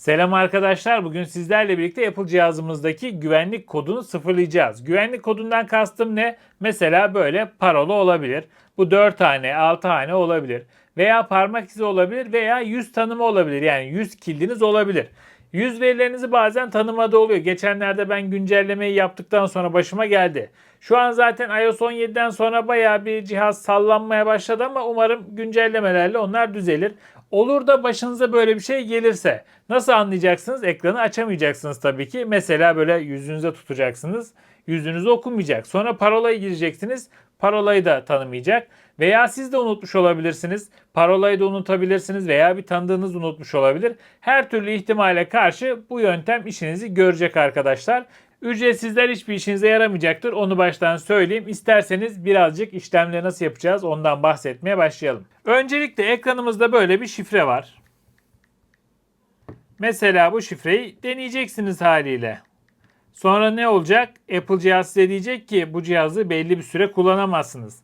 Selam arkadaşlar. Bugün sizlerle birlikte Apple cihazımızdaki güvenlik kodunu sıfırlayacağız. Güvenlik kodundan kastım ne? Mesela böyle parola olabilir. Bu 4 hane, 6 hane olabilir. Veya parmak izi olabilir veya yüz tanımı olabilir. Yani yüz kildiniz olabilir. Yüz verilerinizi bazen tanımada oluyor. Geçenlerde ben güncellemeyi yaptıktan sonra başıma geldi. Şu an zaten iOS 17'den sonra bayağı bir cihaz sallanmaya başladı ama umarım güncellemelerle onlar düzelir. Olur da başınıza böyle bir şey gelirse nasıl anlayacaksınız? Ekranı açamayacaksınız tabii ki. Mesela böyle yüzünüze tutacaksınız. Yüzünüzü okumayacak. Sonra parolayı gireceksiniz. Parolayı da tanımayacak. Veya siz de unutmuş olabilirsiniz. Parolayı da unutabilirsiniz veya bir tanıdığınız unutmuş olabilir. Her türlü ihtimale karşı bu yöntem işinizi görecek arkadaşlar. Ücretsizler hiçbir işinize yaramayacaktır. Onu baştan söyleyeyim. İsterseniz birazcık işlemleri nasıl yapacağız ondan bahsetmeye başlayalım. Öncelikle ekranımızda böyle bir şifre var. Mesela bu şifreyi deneyeceksiniz haliyle. Sonra ne olacak? Apple cihaz size diyecek ki bu cihazı belli bir süre kullanamazsınız.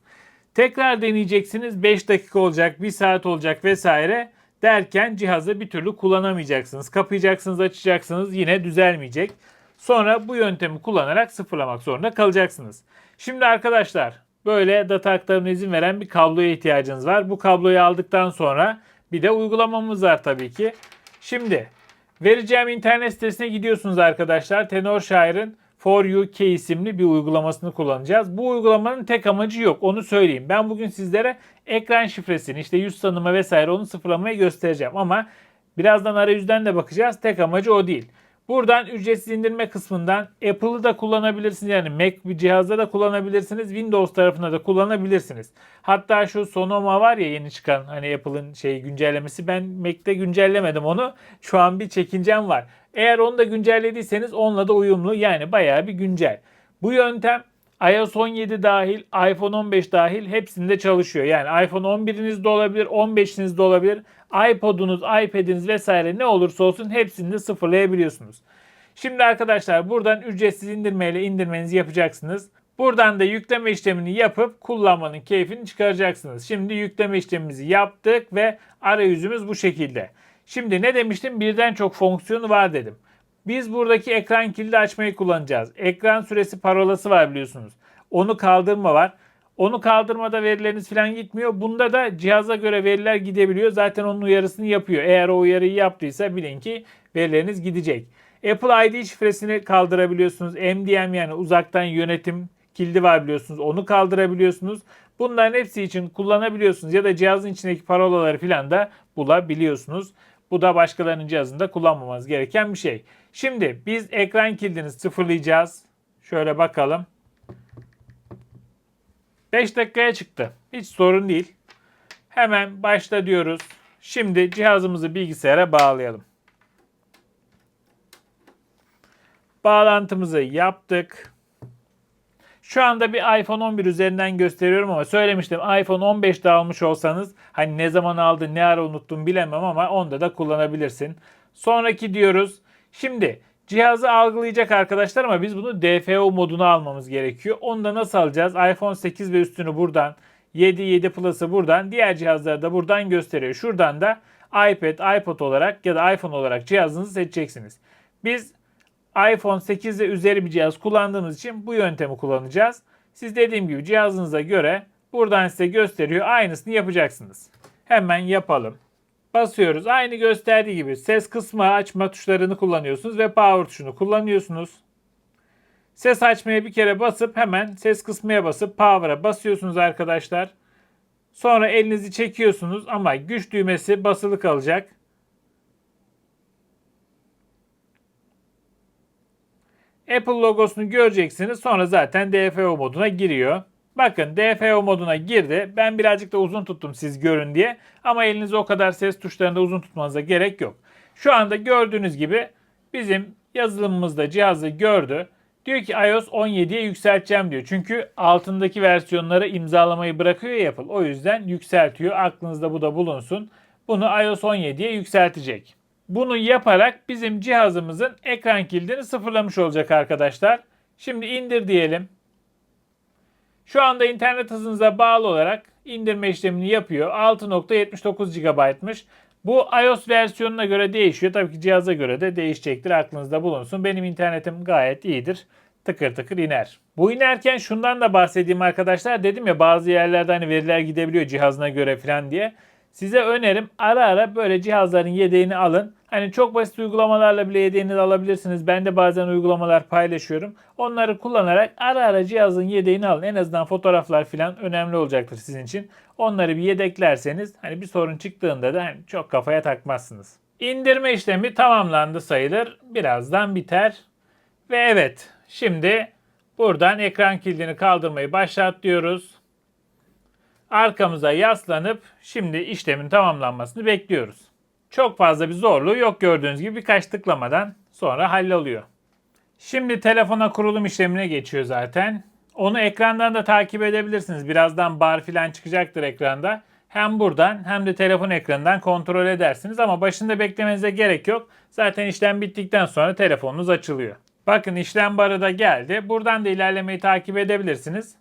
Tekrar deneyeceksiniz 5 dakika olacak, 1 saat olacak vesaire derken cihazı bir türlü kullanamayacaksınız. Kapayacaksınız, açacaksınız yine düzelmeyecek. Sonra bu yöntemi kullanarak sıfırlamak zorunda kalacaksınız. Şimdi arkadaşlar böyle data aktarımına izin veren bir kabloya ihtiyacınız var. Bu kabloyu aldıktan sonra bir de uygulamamız var tabii ki. Şimdi vereceğim internet sitesine gidiyorsunuz arkadaşlar. Tenor Şair'in For UK isimli bir uygulamasını kullanacağız. Bu uygulamanın tek amacı yok onu söyleyeyim. Ben bugün sizlere ekran şifresini işte yüz tanıma vesaire onu sıfırlamayı göstereceğim ama birazdan arayüzden de bakacağız. Tek amacı o değil. Buradan ücretsiz indirme kısmından Apple'ı da kullanabilirsiniz. Yani Mac bir cihazda da kullanabilirsiniz. Windows tarafında da kullanabilirsiniz. Hatta şu Sonoma var ya yeni çıkan hani Apple'ın şey güncellemesi. Ben Mac'te güncellemedim onu. Şu an bir çekincem var. Eğer onu da güncellediyseniz onunla da uyumlu. Yani bayağı bir güncel. Bu yöntem iOS 17 dahil, iPhone 15 dahil hepsinde çalışıyor. Yani iPhone 11'iniz de olabilir, 15'iniz de olabilir. iPod'unuz, iPad'iniz vesaire ne olursa olsun hepsini de sıfırlayabiliyorsunuz. Şimdi arkadaşlar buradan ücretsiz indirmeyle indirmenizi yapacaksınız. Buradan da yükleme işlemini yapıp kullanmanın keyfini çıkaracaksınız. Şimdi yükleme işlemimizi yaptık ve arayüzümüz bu şekilde. Şimdi ne demiştim? Birden çok fonksiyonu var dedim. Biz buradaki ekran kilidi açmayı kullanacağız. Ekran süresi parolası var biliyorsunuz. Onu kaldırma var. Onu kaldırmada verileriniz falan gitmiyor. Bunda da cihaza göre veriler gidebiliyor. Zaten onun uyarısını yapıyor. Eğer o uyarıyı yaptıysa bilin ki verileriniz gidecek. Apple ID şifresini kaldırabiliyorsunuz. MDM yani uzaktan yönetim kilidi var biliyorsunuz. Onu kaldırabiliyorsunuz. Bunların hepsi için kullanabiliyorsunuz. Ya da cihazın içindeki parolaları falan da bulabiliyorsunuz. Bu da başkalarının cihazında kullanmamanız gereken bir şey. Şimdi biz ekran kilidini sıfırlayacağız. Şöyle bakalım. 5 dakikaya çıktı. Hiç sorun değil. Hemen başla diyoruz. Şimdi cihazımızı bilgisayara bağlayalım. Bağlantımızı yaptık. Şu anda bir iPhone 11 üzerinden gösteriyorum ama söylemiştim iPhone 15 de almış olsanız hani ne zaman aldın ne ara unuttum bilemem ama onda da kullanabilirsin. Sonraki diyoruz. Şimdi cihazı algılayacak arkadaşlar ama biz bunu DFO moduna almamız gerekiyor. Onu da nasıl alacağız? iPhone 8 ve üstünü buradan 7, 7 Plus'ı buradan diğer cihazları da buradan gösteriyor. Şuradan da iPad, iPod olarak ya da iPhone olarak cihazınızı seçeceksiniz. Biz iPhone 8 ve üzeri bir cihaz kullandığımız için bu yöntemi kullanacağız. Siz dediğim gibi cihazınıza göre buradan size gösteriyor. Aynısını yapacaksınız. Hemen yapalım. Basıyoruz. Aynı gösterdiği gibi ses kısma açma tuşlarını kullanıyorsunuz ve power tuşunu kullanıyorsunuz. Ses açmaya bir kere basıp hemen ses kısmaya basıp power'a basıyorsunuz arkadaşlar. Sonra elinizi çekiyorsunuz ama güç düğmesi basılı kalacak. Apple logosunu göreceksiniz. Sonra zaten DFO moduna giriyor. Bakın DFO moduna girdi. Ben birazcık da uzun tuttum siz görün diye. Ama elinizi o kadar ses tuşlarında uzun tutmanıza gerek yok. Şu anda gördüğünüz gibi bizim yazılımımızda cihazı gördü. Diyor ki iOS 17'ye yükselteceğim diyor. Çünkü altındaki versiyonları imzalamayı bırakıyor ya Apple. O yüzden yükseltiyor. Aklınızda bu da bulunsun. Bunu iOS 17'ye yükseltecek. Bunu yaparak bizim cihazımızın ekran kilidini sıfırlamış olacak arkadaşlar. Şimdi indir diyelim. Şu anda internet hızınıza bağlı olarak indirme işlemini yapıyor. 6.79 GB'mış. Bu iOS versiyonuna göre değişiyor. Tabii ki cihaza göre de değişecektir. Aklınızda bulunsun. Benim internetim gayet iyidir. Tıkır tıkır iner. Bu inerken şundan da bahsedeyim arkadaşlar. Dedim ya bazı yerlerde hani veriler gidebiliyor cihazına göre falan diye. Size önerim ara ara böyle cihazların yedeğini alın. Hani çok basit uygulamalarla bile yedeğini de alabilirsiniz. Ben de bazen uygulamalar paylaşıyorum. Onları kullanarak ara ara cihazın yedeğini alın. En azından fotoğraflar falan önemli olacaktır sizin için. Onları bir yedeklerseniz hani bir sorun çıktığında da hani çok kafaya takmazsınız. İndirme işlemi tamamlandı sayılır. Birazdan biter. Ve evet şimdi buradan ekran kilidini kaldırmayı başlat diyoruz. Arkamıza yaslanıp şimdi işlemin tamamlanmasını bekliyoruz. Çok fazla bir zorluğu yok gördüğünüz gibi birkaç tıklamadan sonra halloluyor. Şimdi telefona kurulum işlemine geçiyor zaten. Onu ekrandan da takip edebilirsiniz. Birazdan bar filan çıkacaktır ekranda. Hem buradan hem de telefon ekranından kontrol edersiniz ama başında beklemenize gerek yok. Zaten işlem bittikten sonra telefonunuz açılıyor. Bakın işlem barı da geldi. Buradan da ilerlemeyi takip edebilirsiniz.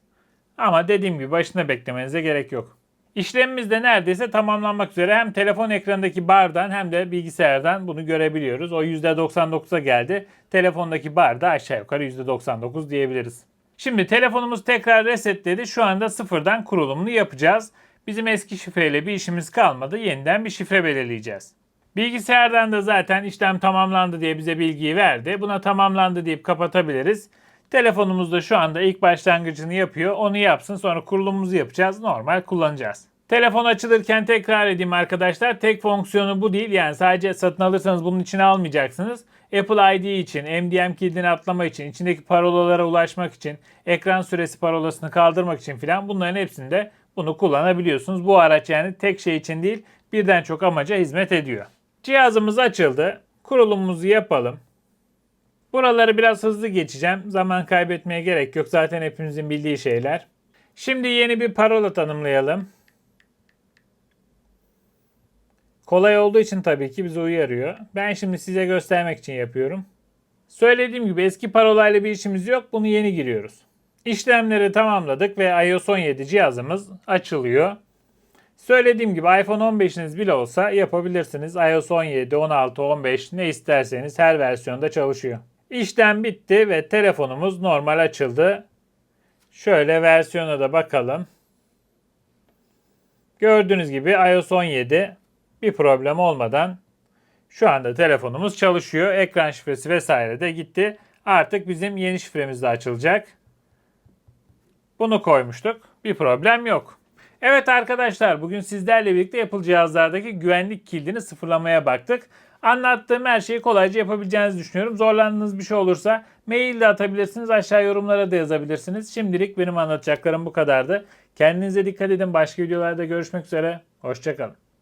Ama dediğim gibi başında beklemenize gerek yok. İşlemimiz de neredeyse tamamlanmak üzere. Hem telefon ekranındaki bardan hem de bilgisayardan bunu görebiliyoruz. O %99'a geldi. Telefondaki bar da aşağı yukarı %99 diyebiliriz. Şimdi telefonumuz tekrar resetledi. Şu anda sıfırdan kurulumunu yapacağız. Bizim eski şifreyle bir işimiz kalmadı. Yeniden bir şifre belirleyeceğiz. Bilgisayardan da zaten işlem tamamlandı diye bize bilgiyi verdi. Buna tamamlandı deyip kapatabiliriz. Telefonumuz da şu anda ilk başlangıcını yapıyor. Onu yapsın sonra kurulumumuzu yapacağız. Normal kullanacağız. Telefon açılırken tekrar edeyim arkadaşlar. Tek fonksiyonu bu değil. Yani sadece satın alırsanız bunun içine almayacaksınız. Apple ID için, MDM kilidini atlama için, içindeki parolalara ulaşmak için, ekran süresi parolasını kaldırmak için filan bunların hepsinde bunu kullanabiliyorsunuz. Bu araç yani tek şey için değil birden çok amaca hizmet ediyor. Cihazımız açıldı. Kurulumumuzu yapalım. Buraları biraz hızlı geçeceğim. Zaman kaybetmeye gerek yok. Zaten hepimizin bildiği şeyler. Şimdi yeni bir parola tanımlayalım. Kolay olduğu için tabii ki bizi uyarıyor. Ben şimdi size göstermek için yapıyorum. Söylediğim gibi eski parolayla bir işimiz yok. Bunu yeni giriyoruz. İşlemleri tamamladık ve iOS 17 cihazımız açılıyor. Söylediğim gibi iPhone 15'iniz bile olsa yapabilirsiniz. iOS 17, 16, 15 ne isterseniz her versiyonda çalışıyor. İşlem bitti ve telefonumuz normal açıldı. Şöyle versiyona da bakalım. Gördüğünüz gibi iOS 17 bir problem olmadan şu anda telefonumuz çalışıyor. Ekran şifresi vesaire de gitti. Artık bizim yeni şifremiz de açılacak. Bunu koymuştuk. Bir problem yok. Evet arkadaşlar bugün sizlerle birlikte Apple cihazlardaki güvenlik kilidini sıfırlamaya baktık. Anlattığım her şeyi kolayca yapabileceğinizi düşünüyorum. Zorlandığınız bir şey olursa mail de atabilirsiniz. Aşağı yorumlara da yazabilirsiniz. Şimdilik benim anlatacaklarım bu kadardı. Kendinize dikkat edin. Başka videolarda görüşmek üzere. Hoşçakalın.